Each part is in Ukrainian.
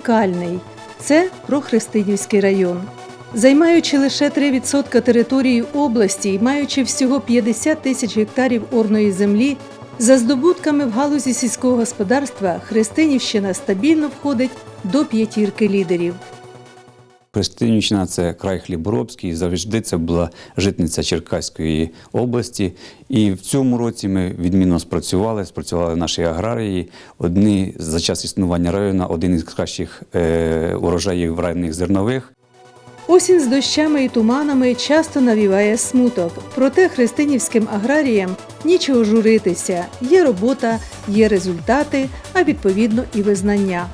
унікальний це Прохристинівський район. Займаючи лише 3% території області і маючи всього 50 тисяч гектарів орної землі, за здобутками в галузі сільського господарства Христинівщина стабільно входить до п'ятірки лідерів. Христинівщина – це край хліборобський, завжди це була житниця Черкаської області. І в цьому році ми відмінно спрацювали, спрацювали наші аграрії. Одні за час існування району, один із кращих е, урожаїв ранніх зернових. Осінь з дощами і туманами часто навіває смуток. Проте христинівським аграріям нічого журитися. Є робота, є результати, а відповідно і визнання.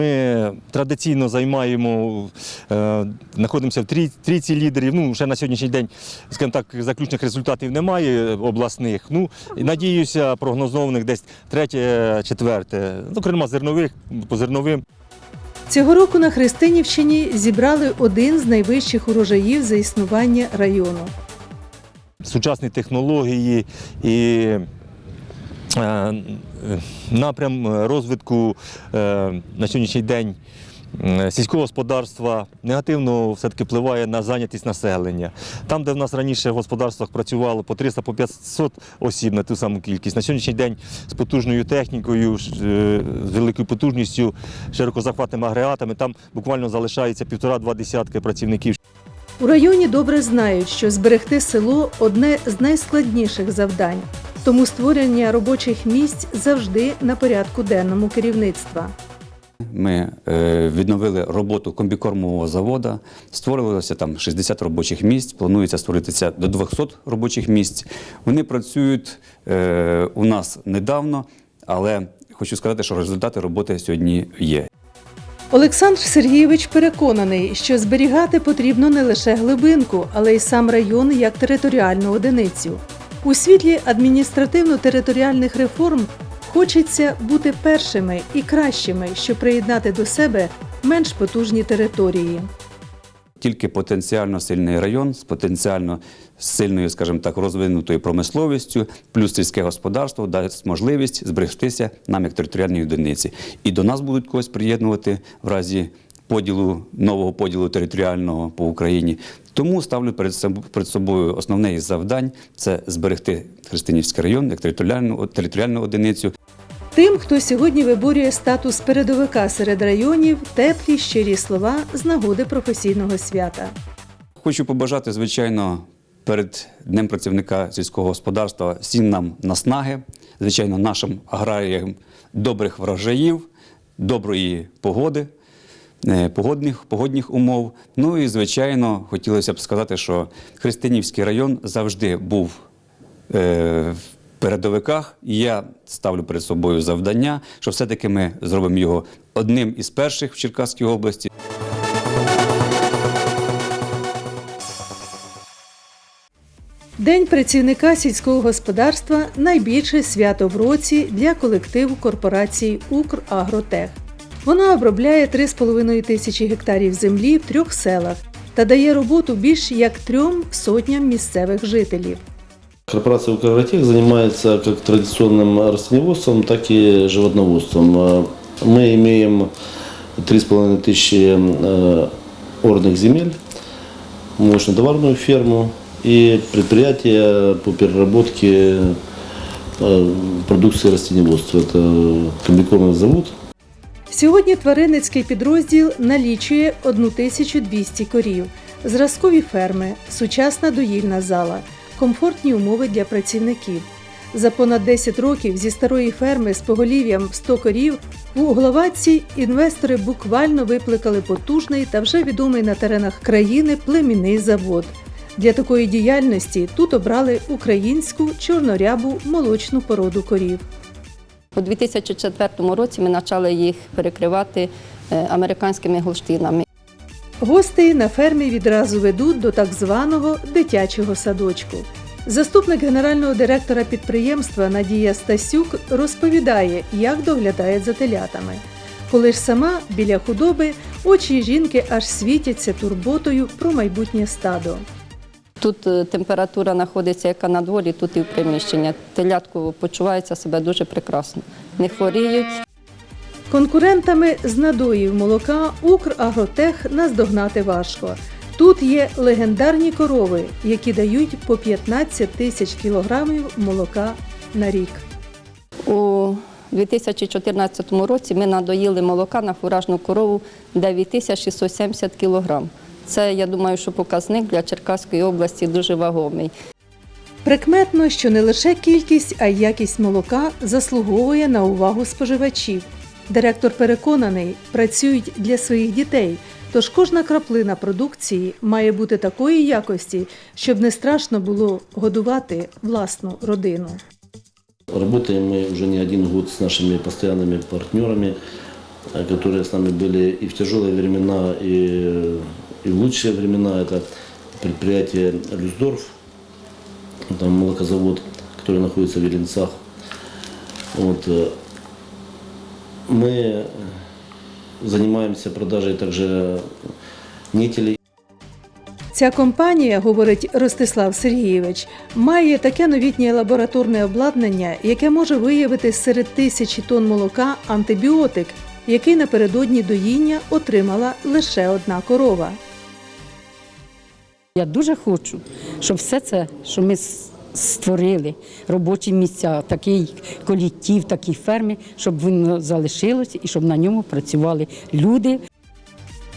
Ми традиційно займаємо, е, знаходимося в трій- трійці лідерів. Ну, ще на сьогоднішній день, скажімо так, заключних результатів немає обласних. Ну, надіюся, прогнозованих десь третє, четверте. Зокрема, зернових, по зерновим. Цього року на Христинівщині зібрали один з найвищих урожаїв за існування району. сучасні технології і напрям розвитку е, на сьогоднішній день е, сільського господарства негативно все-таки впливає на зайнятість населення. Там, де в нас раніше в господарствах працювало по 300 по 500 осіб на ту саму кількість, на сьогоднішній день з потужною технікою, е, з великою потужністю, широкозахватними агрегатами, там буквально залишається півтора-два десятки працівників. У районі добре знають, що зберегти село одне з найскладніших завдань, тому створення робочих місць завжди на порядку денному керівництва. Ми е, відновили роботу комбікормового заводу, створилося там 60 робочих місць, планується створитися до 200 робочих місць. Вони працюють е, у нас недавно, але хочу сказати, що результати роботи сьогодні є. Олександр Сергійович переконаний, що зберігати потрібно не лише глибинку, але й сам район як територіальну одиницю. У світлі адміністративно-територіальних реформ хочеться бути першими і кращими, щоб приєднати до себе менш потужні території. Тільки потенціально сильний район з потенціально сильною, скажімо так, розвинутою промисловістю, плюс сільське господарство дасть можливість зберегтися нам як територіальній одиниці. І до нас будуть когось приєднувати в разі поділу нового поділу територіального по Україні. Тому ставлю перед собою, перед собою основне із завдань це зберегти Христинівський район як територіальну, територіальну одиницю. Тим, хто сьогодні виборює статус передовика серед районів, теплі щирі слова з нагоди професійного свята. Хочу побажати, звичайно, перед Днем працівника сільського господарства всім нам наснаги, звичайно, нашим аграріям добрих врожаїв, доброї погоди, погодних, погодних умов. Ну і, звичайно, хотілося б сказати, що Христинівський район завжди був е, в передовиках. Я ставлю перед собою завдання, що все-таки ми зробимо його одним із перших в Черкаській області. День працівника сільського господарства найбільше свято в році для колективу корпорації Украгротех. Вона обробляє 3,5 тисячі гектарів землі в трьох селах та дає роботу більш як трьом сотням місцевих жителів. Корпорация «Укротех» занимается как традиционным растениеводством, так и животноводством. Э, Мы имеем 3,5 тысячи э, орных земель, молочно-товарную ферму и предприятие по переработке э, продукции растениеводства. Это комбикормовый завод, Сьогодні тваринницький підрозділ налічує 1200 корів, зразкові ферми, сучасна доїльна зала, комфортні умови для працівників. За понад 10 років зі старої ферми з поголів'ям в 100 корів у Угловатці інвестори буквально викликали потужний та вже відомий на теренах країни племінний завод. Для такої діяльності тут обрали українську чорнорябу молочну породу корів. У 2004 році ми почали їх перекривати е, американськими голштинами. Гостей на фермі відразу ведуть до так званого дитячого садочку. Заступник генерального директора підприємства Надія Стасюк розповідає, як доглядає за телятами. Коли ж сама біля худоби очі жінки аж світяться турботою про майбутнє стадо. Тут е, температура знаходиться яка на дворі, тут і в приміщенні. Телятко почувається себе дуже прекрасно. Не хворіють. Конкурентами з надоїв молока Украгротех наздогнати важко. Тут є легендарні корови, які дають по 15 тисяч кілограмів молока на рік. У 2014 році ми надоїли молока на фуражну корову 9670 кг. Це, я думаю, що показник для Черкаської області дуже вагомий. Прикметно, що не лише кількість, а й якість молока заслуговує на увагу споживачів. Директор переконаний, працюють для своїх дітей, тож кожна краплина продукції має бути такої якості, щоб не страшно було годувати власну родину. Работаем мы уже не один год с нашими постоянными партнерами, э, которые с нами были и в тяжелые времена, и, и в лучшие времена. Это предприятие «Люсдорф», там молокозавод, который находится в Еленцах. Вот. э, Мы э, занимаемся продажей также нетелей Ця компанія, говорить Ростислав Сергійович, має таке новітнє лабораторне обладнання, яке може виявити серед тисячі тонн молока антибіотик, який напередодні доїння отримала лише одна корова. Я дуже хочу, щоб все це, що ми с- створили, робочі місця, такий колектив, такі ферми, щоб воно залишилося і щоб на ньому працювали люди,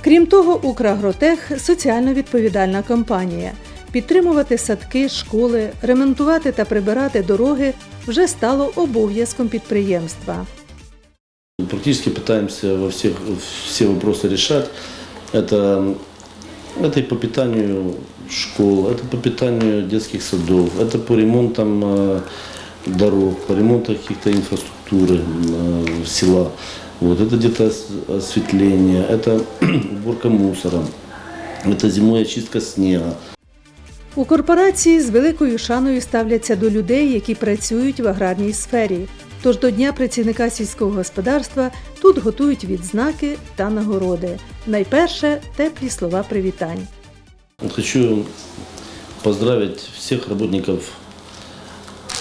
Крім того, Украгротех соціально відповідальна компанія. Підтримувати садки, школи, ремонтувати та прибирати дороги вже стало обов'язком підприємства. Практически пытаемся во всех все вопросы решать. Это, это и по питанию школ, это по питанию детских садов, это по ремонтам э, дорог, по ремонту каких-то инфраструктуры э, села. Вот, это где-то ос- осветление, это уборка мусора, это зимой очистка снега. У корпорації з великою шаною ставляться до людей, які працюють в аграрній сфері. Тож до Дня працівника сільського господарства тут готують відзнаки та нагороди. Найперше теплі слова привітань. Хочу поздравить всех работников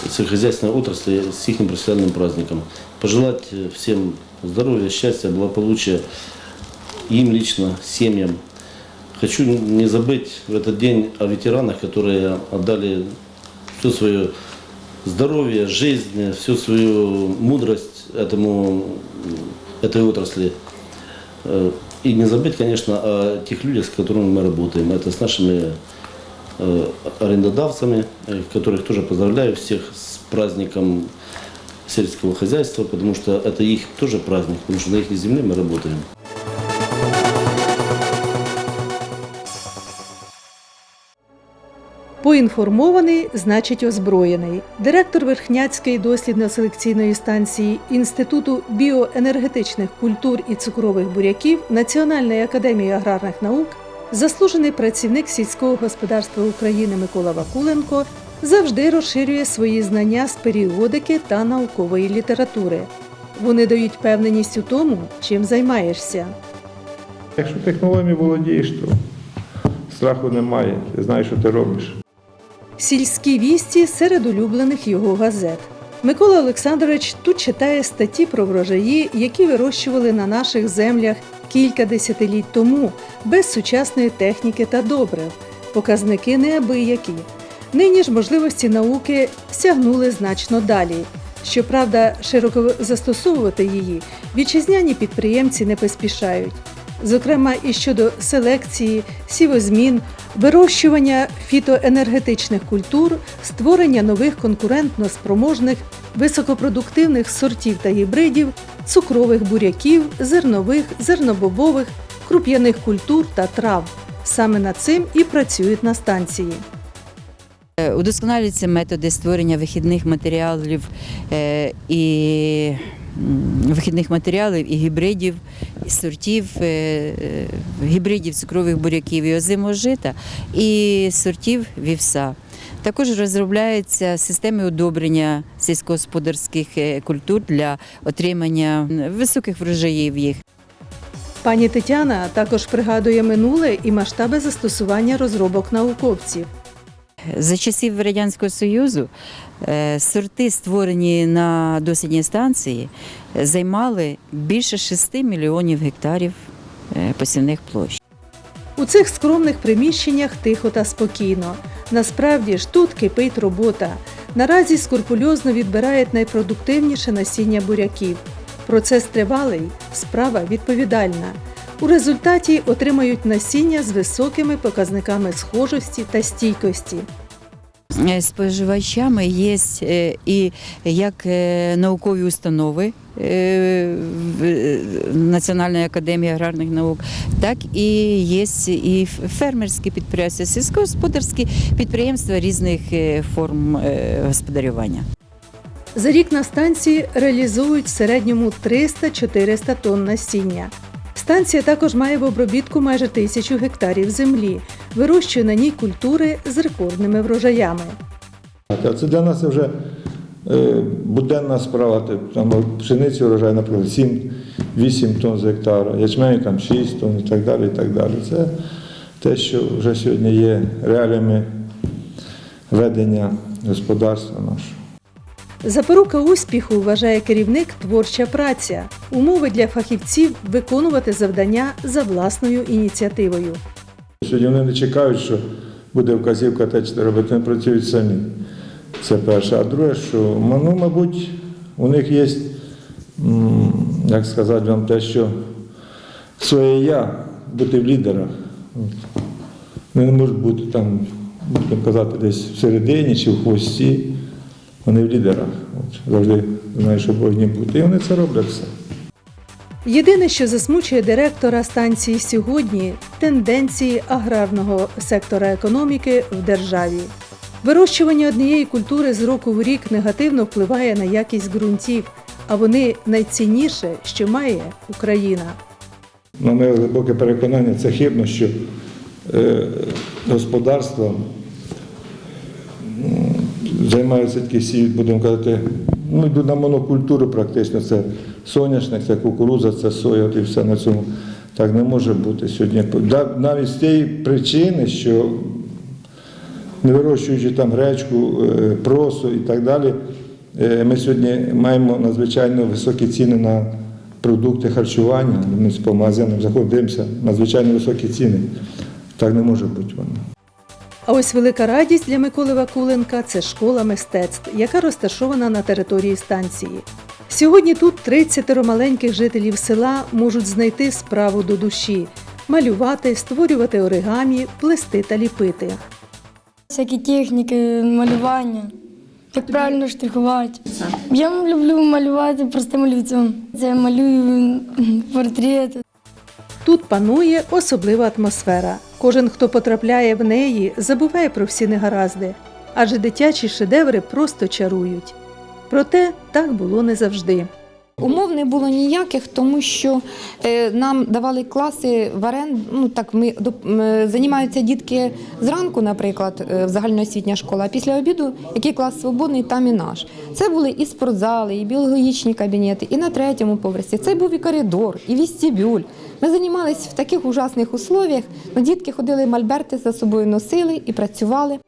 сельскохозяйственной отрасли с их профессиональным праздником. Пожелать э, всем здоровья, счастья, благополучия им лично, семьям. Хочу не забыть в этот день о ветеранах, которые отдали все свое здоровье, жизнь, всю свою мудрость этому, этой отрасли. Э, И не забыть, конечно, о тех людях, с которыми мы работаем. Это с нашими э, арендодавцами, э, которых тоже поздравляю всех с праздником сельского хозяйства, потому что это их тоже праздник, потому что на их земле мы работаем. Поінформований значить озброєний. Директор Верхняцької дослідно-селекційної станції Інституту біоенергетичних культур і цукрових буряків Національної академії аграрних наук, заслужений працівник сільського господарства України Микола Вакуленко завжди розширює свої знання з періодики та наукової літератури. Вони дають певненість у тому, чим займаєшся. Якщо технологіями володієш, то страху немає. Ти знаєш, що ти робиш. Сільські вісті серед улюблених його газет. Микола Олександрович тут читає статті про врожаї, які вирощували на наших землях кілька десятиліть тому, без сучасної техніки та добрив. Показники неабиякі. Нині ж можливості науки сягнули значно далі. Щоправда, широко застосовувати її вітчизняні підприємці не поспішають зокрема і щодо селекції, сівозмін, вирощування фітоенергетичних культур, створення нових конкурентно спроможних високопродуктивних сортів та гібридів, цукрових буряків, зернових, зернобобових, круп'яних культур та трав. Саме над цим і працюють на станції. Е, Удосконалюються методи створення вихідних матеріалів е, і вихідних матеріалів і гібридів, і сортів, е, гібридів цукрових буряків і озимого жита, і сортів вівса. Також розробляються системи удобрення сільськогосподарських культур для отримання високих врожаїв їх. Пані Тетяна також пригадує минуле і масштаби застосування розробок науковців. За часів Радянського Союзу е, сорти, створені на дослідній станції, займали більше 6 мільйонів гектарів е, посівних площ. У цих скромних приміщеннях тихо та спокійно. Насправді ж тут кипить робота. Наразі скрупульозно відбирають найпродуктивніше насіння буряків. Процес тривалий, справа відповідальна. У результаті отримають насіння з високими показниками схожості та стійкості. Е, Споживачами є е, і як е, наукові установи Національної академії аграрних наук, так і є і фермерські підприємства, сільськогосподарські підприємства різних форм господарювання. За рік на станції реалізують в середньому 300-400 тонн насіння. Станція також має в обробітку майже тисячу гектарів землі, вирощує на ній культури з рекордними врожаями. Це для нас вже е, буденна справа. Там пшениці урожай, наприклад, 7-8 тонн з гектара, ячмень там 6 тонн і так далі. І так далі. Це те, що вже сьогодні є реаліями ведення господарства нашого. Запорука успіху, вважає керівник, творча праця, умови для фахівців виконувати завдання за власною ініціативою. Сьогодні вони не чекають, що буде вказівка те, що робити, вони працюють самі. Це перше. А друге, що ну, мабуть, у них є, як сказати вам, те, що своє я бути в лідерах. Вони не можуть бути там, будемо казати, десь всередині чи в хвості. Вони в лідерах. От. Завжди знають, що повинні бути. І вони це роблять все. Єдине, що засмучує директора станції сьогодні тенденції аграрного сектора економіки в державі. Вирощування однієї культури з року в рік негативно впливає на якість ґрунтів, а вони найцінніше, що має Україна. На моє глибоке переконання, це хибно, що е, господарством займаються такі всі, будемо казати, ну йдуть на монокультуру практично. Це соняшник, це кукурудза, це соя, от і все на цьому. Так не може бути сьогодні. Навіть з тієї причини, що не вирощуючи там гречку, е, просо і так далі, е, ми сьогодні маємо надзвичайно високі ціни на продукти харчування. Ми по магазинам заходимо, дивимося, надзвичайно високі ціни. Так не може бути воно. А ось велика радість для Миколи Вакуленка це школа мистецтв, яка розташована на території станції. Сьогодні тут 30 маленьких жителів села можуть знайти справу до душі, малювати, створювати оригамі, плести та ліпити. Всякі техніки, малювання, як правильно штрихувати. Я люблю малювати простим олівцем. Це я малюю портрети. Тут панує особлива атмосфера. Кожен, хто потрапляє в неї, забуває про всі негаразди, адже дитячі шедеври просто чарують. Проте так було не завжди. Умов не було ніяких, тому що е, нам давали класи в оренду. Ну так ми е, займаються дітки зранку, наприклад, е, в загальноосвітня школа. А після обіду, який клас свободний, там і наш. Це були і спортзали, і біологічні кабінети, і на третьому поверсі. Це був і коридор, і вестибюль. Ми займалися в таких ужасних условіях. Ну, дітки ходили мольберти за собою носили і працювали.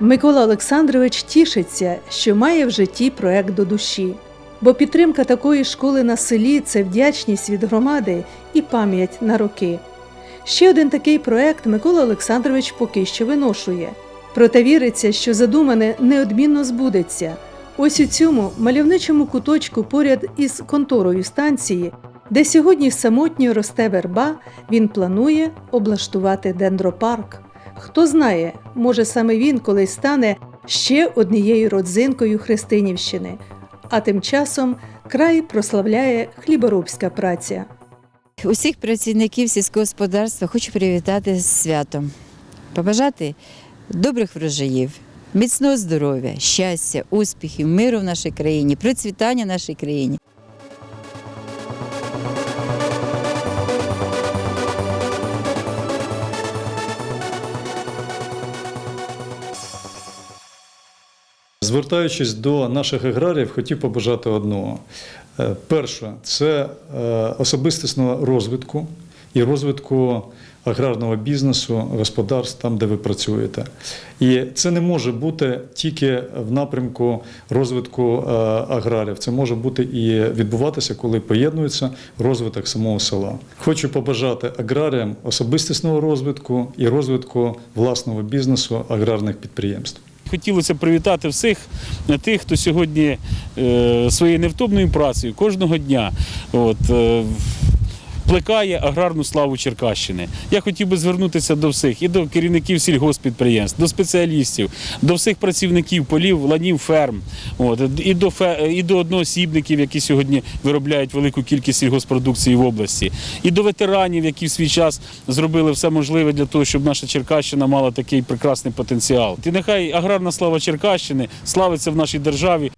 Микола Олександрович тішиться, що має в житті проект до душі. Бо підтримка такої школи на селі це вдячність від громади і пам'ять на роки. Ще один такий проект Микола Олександрович поки що виношує. Проте віриться, що задумане неодмінно збудеться. Ось у цьому мальовничому куточку поряд із конторою станції, де сьогодні самотньо росте верба, він планує облаштувати дендропарк. Хто знає, може саме він колись стане ще однією родзинкою Христинівщини. А тим часом край прославляє хліборобська праця. Усіх працівників сільського господарства хочу привітати з святом, побажати добрих врожаїв, міцного здоров'я, щастя, успіхів, миру в нашій країні, процвітання в нашій країні. Звертаючись до наших аграріїв, хотів побажати одного. Е, Перше, це е, особистісного розвитку і розвитку аграрного бізнесу, господарств там, де ви працюєте. І це не може бути тільки в напрямку розвитку е, аграрів. Це може бути і відбуватися, коли поєднується розвиток самого села. Хочу побажати аграріям особистісного розвитку і розвитку власного бізнесу аграрних підприємств. Хотілося привітати всіх тих, хто сьогодні е, своєю невтомною працею кожного дня. От, е, плекає аграрну славу Черкащини. Я хотів би звернутися до всіх і до керівників сільгоспідприємств, до спеціалістів, до всіх працівників полів, ланів, ферм, от, і, до, і до одноосібників, які сьогодні виробляють велику кількість сільгоспродукції в області, і до ветеранів, які в свій час зробили все можливе для того, щоб наша Черкащина мала такий прекрасний потенціал. І нехай аграрна слава Черкащини славиться в нашій державі.